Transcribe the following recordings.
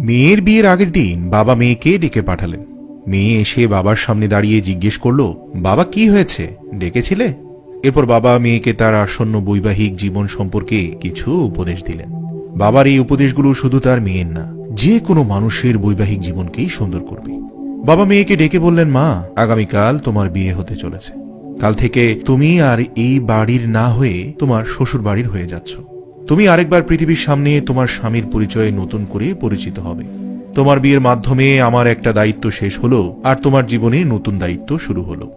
মেয়ের বিয়ের আগের দিন বাবা মেয়েকে ডেকে পাঠালেন। মেয়ে এসে বাবার সামনে দাঁড়িয়ে জিজ্ঞেস করল, বাবা, কি হয়েছে? ডেকেছিলে? এরপর বাবা মেয়েকে তার আসন্ন বৈবাহিক জীবন সম্পর্কে কিছু উপদেশ দিলেন। বাবার এই উপদেশগুলো শুধু তার মেয়ের না, যে কোনো মানুষের বৈবাহিক জীবনকেই সুন্দর করবে। বাবা মেয়েকে ডেকে বললেন, মা, আগামীকাল তোমার বিয়ে হতে চলেছে। কাল থেকে তুমি আর এই বাড়ির না হয়ে তোমার শ্বশুর বাড়ির হয়ে যাচ্ছ। তুমি আরেকবার পৃথিবীর সামনে তোমার স্বামীর পরিচয়ে নতুন করে পরিচিত হবে। তোমার বিয়ের মাধ্যমে আমার একটা দায়িত্ব শেষ হলো, আর তোমার জীবনে নতুন দায়িত্ব শুরু হলো।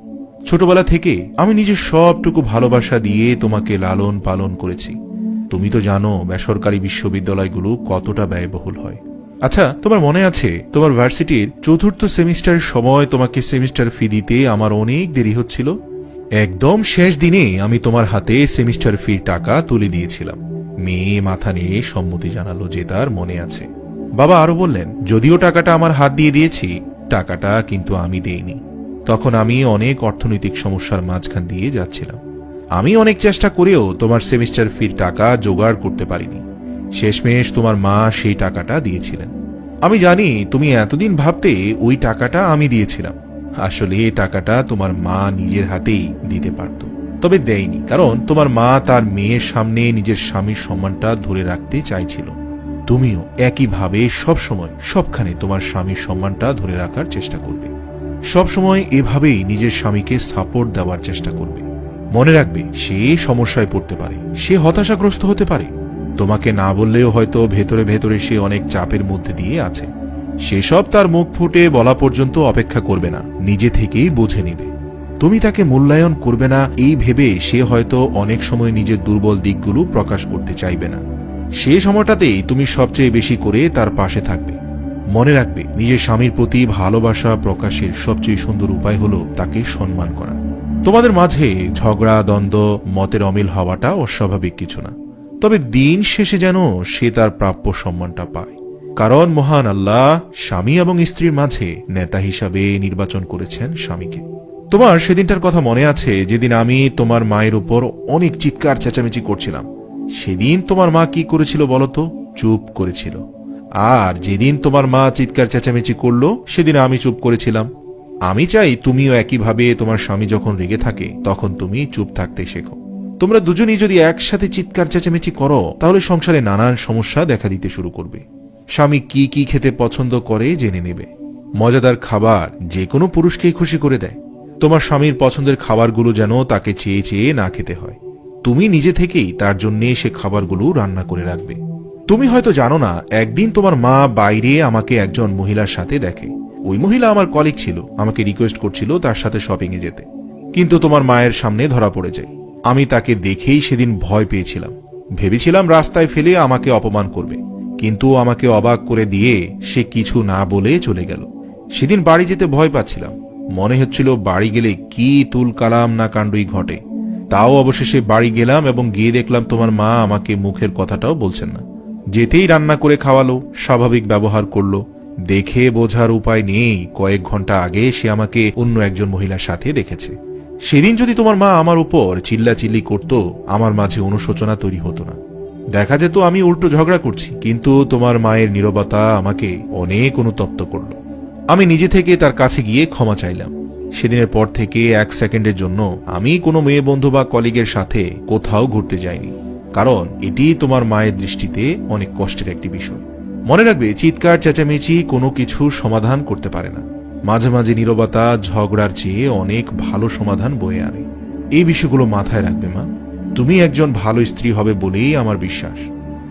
ছোটবেলা থেকে আমি নিজের সবটুকু ভালোবাসা দিয়ে তোমাকে লালন পালন করেছি। তুমি তো জানো, বেসরকারি বিশ্ববিদ্যালয়গুলো কতটা ব্যয়বহুল হয়। আচ্ছা তোমার মনে আছে, তোমার ভার্সিটির চতুর্থ সেমিস্টার সময় তোমাকে সেমিস্টার ফি দিতে আমার অনেক দেরি হচ্ছিল? একদম শেষ দিনে আমি তোমার হাতে সেমিস্টার ফির টাকা তুলে দিয়েছিলাম। মেয়ে মাথা নিয়ে সম্মতি জানালো যে তার মনে আছে। বাবা আরও বললেন, যদিও টাকাটা আমার হাত দিয়ে দিয়েছি, টাকাটা কিন্তু আমি দেইনি। তখন আমি অনেক অর্থনৈতিক সমস্যার মাঝখান দিয়ে যাচ্ছিলাম। আমি অনেক চেষ্টা করেও তোমার সেমিস্টার ফির টাকা জোগাড় করতে পারিনি। শেষমেশ তোমার মা সেই টাকাটা দিয়েছিলেন। আমি জানি তুমি এতদিন ভাবতে ওই টাকাটা আমি দিয়েছিলাম। আসলে টাকাটা তোমার মা নিজের হাতেই দিতে পারত। তবে দেয়নি, কারণ তোমার মা তার মেয়ের সামনে নিজের স্বামীর সম্মানটা ধরে রাখতে চাইছিল। তুমিও একইভাবে সবসময় সবখানে তোমার স্বামীর সম্মানটা ধরে রাখার চেষ্টা করবে। সবসময় এভাবেই নিজের স্বামীকে সাপোর্ট দেওয়ার চেষ্টা করবে। মনে রাখবে, সে সমস্যায় পড়তে পারে, সে হতাশাগ্রস্ত হতে পারে। তোমাকে না বললেও হয়তো ভেতরে ভেতরে সে অনেক চাপের মধ্যে দিয়ে আছে। সেসব তার মুখ ফুটে বলা পর্যন্ত অপেক্ষা করবে না, নিজে থেকেই বুঝে নিবে। তুমি তাকে মূল্যায়ন করবে না, এই ভেবে সে হয়তো অনেক সময় নিজের দুর্বল দিকগুলো প্রকাশ করতে চাইবে না। সে সময়টাতেই তুমি সবচেয়ে বেশি করে তার পাশে থাকবে। মনে রাখবে, নিজের স্বামীর প্রতি ভালোবাসা প্রকাশের সবচেয়ে সুন্দর উপায় হলো তাকে সম্মান করা। তোমাদের মাঝে ঝগড়া, দ্বন্দ্ব, মতের অমিল হওয়াটা অস্বাভাবিক কিছু না। তবে দিন শেষে যেন সে তার প্রাপ্য সম্মানটা পায়। কারণ মহান আল্লাহ স্বামী এবং স্ত্রীর মাঝে নেতা হিসাবে নির্বাচন করেছেন স্বামীকে। তোমার সেদিনটার কথা মনে আছে, যেদিন আমি তোমার মায়ের উপর অনেক চিৎকার চেঁচামেচি করছিলাম। সেদিন তোমার মা কি করেছিল বলতো চুপ করেছিল। আর যেদিন তোমার মা চিৎকার চেঁচামেচি করল, সেদিন আমি চুপ করেছিলাম। আমি চাই তুমিও একইভাবে তোমার স্বামী যখন রেগে থাকে, তখন তুমি চুপ থাকতে শেখো। তোমরা দুজনেই যদি একসাথে চিৎকার চেঁচামেচি করো, তাহলে সংসারে নানান সমস্যা দেখা দিতে শুরু করবে। স্বামী কি কি খেতে পছন্দ করে জেনে নেবে। মজাদার খাবার যে কোনো পুরুষকেই খুশি করে দেয়। তোমার স্বামীর পছন্দের খাবারগুলো যেন তাকে চেয়ে চেয়ে না খেতে হয়। তুমি নিজে থেকেই তার জন্যে সে খাবারগুলো রান্না করে রাখবে। তুমি হয়তো জানো না, একদিন তোমার মা বাইরে আমাকে একজন মহিলার সাথে দেখে। ওই মহিলা আমার কলিগ ছিল, আমাকে রিকোয়েস্ট করছিল তার সাথে শপিং এ যেতে। কিন্তু তোমার মায়ের সামনে ধরা পড়ে যায়। আমি তাকে দেখেই সেদিন ভয় পেয়েছিলাম। ভেবেছিলাম রাস্তায় ফেলে আমাকে অপমান করবে। কিন্তু আমাকে অবাক করে দিয়ে সে কিছু না বলে চলে গেল। সেদিন বাড়ি যেতে ভয় পাচ্ছিলাম। মনে হচ্ছিল বাড়ি গেলে কি তুল কালাম না কাণ্ডই ঘটে। তাও অবশেষে বাড়ি গেলাম এবং গিয়ে দেখলাম তোমার মা আমাকে মুখের কথাটাও বলছেন না। যেতেই রান্না করে খাওয়ালো, স্বাভাবিক ব্যবহার করল। দেখে বোঝার উপায় নেই, কয়েক ঘণ্টা আগে সে আমাকে অন্য একজন মহিলার সাথে দেখেছে। সেদিন যদি তোমার মা আমার উপর চিল্লাচিল্লি করত, আমার মাঝে অনুশোচনা তৈরি হতো না। দেখা যেত আমি উল্টো ঝগড়া করছি, কিন্তু তোমার মায়ের নীরবতা আমাকে অনেক অনুতপ্ত করল। আমি নিজে থেকে তার কাছে গিয়ে ক্ষমা চাইলাম। সেদিনের পর থেকে এক সেকেন্ডের জন্য আমি কোনো মেয়ে বন্ধু বা কলিগের সাথে কোথাও ঘুরতে যাইনি। কারণ এটি তোমার মায়ের দৃষ্টিতে অনেক কষ্টের একটি বিষয়। মনে রাখবে, চিৎকার, চেঁচামেচি কোনো কিছু সমাধান করতে পারে না। মাঝে মাঝে নীরবতা, ঝগড়ার চেয়ে অনেক ভালো সমাধান বয়ে আনে। এই বিষয়গুলো মাথায় রাখবে, মা। তুমি একজন ভালো স্ত্রী হবে বলেই আমার বিশ্বাস।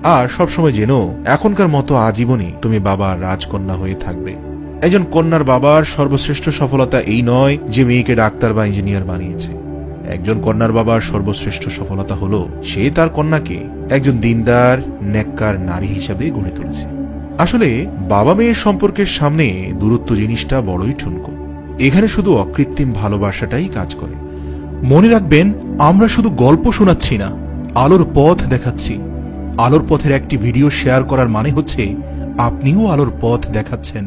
আর সবসময় যেন এখনকার মতো আজীবনই তুমি বাবা রাজকন্যা হয়ে থাকবে। একজন কন্যার বাবার সর্বশ্রেষ্ঠ সফলতা এই নয় যে মেয়েকে ডাক্তার বা ইঞ্জিনিয়ার বানিয়েছে। একজন কন্যার বাবার সর্বশ্রেষ্ঠ সফলতা হল সে তার কন্যাকে একজন দিনদার নেককার নারী হিসাবে গড়ে তুলেছে। আসলে বাবা মেয়ের সম্পর্কের সামনে দূরত্ব জিনিসটা বড়ই ঠুনকো। এখানে শুধু অকৃত্রিম ভালোবাসাটাই কাজ করে। মনে রাখবেন, আমরা শুধু গল্প শোনাচ্ছি না, আলোর পথ দেখাচ্ছি। আলোর পথের একটি ভিডিও শেয়ার করার মানে হচ্ছে আপনিও আলোর পথ দেখাচ্ছেন।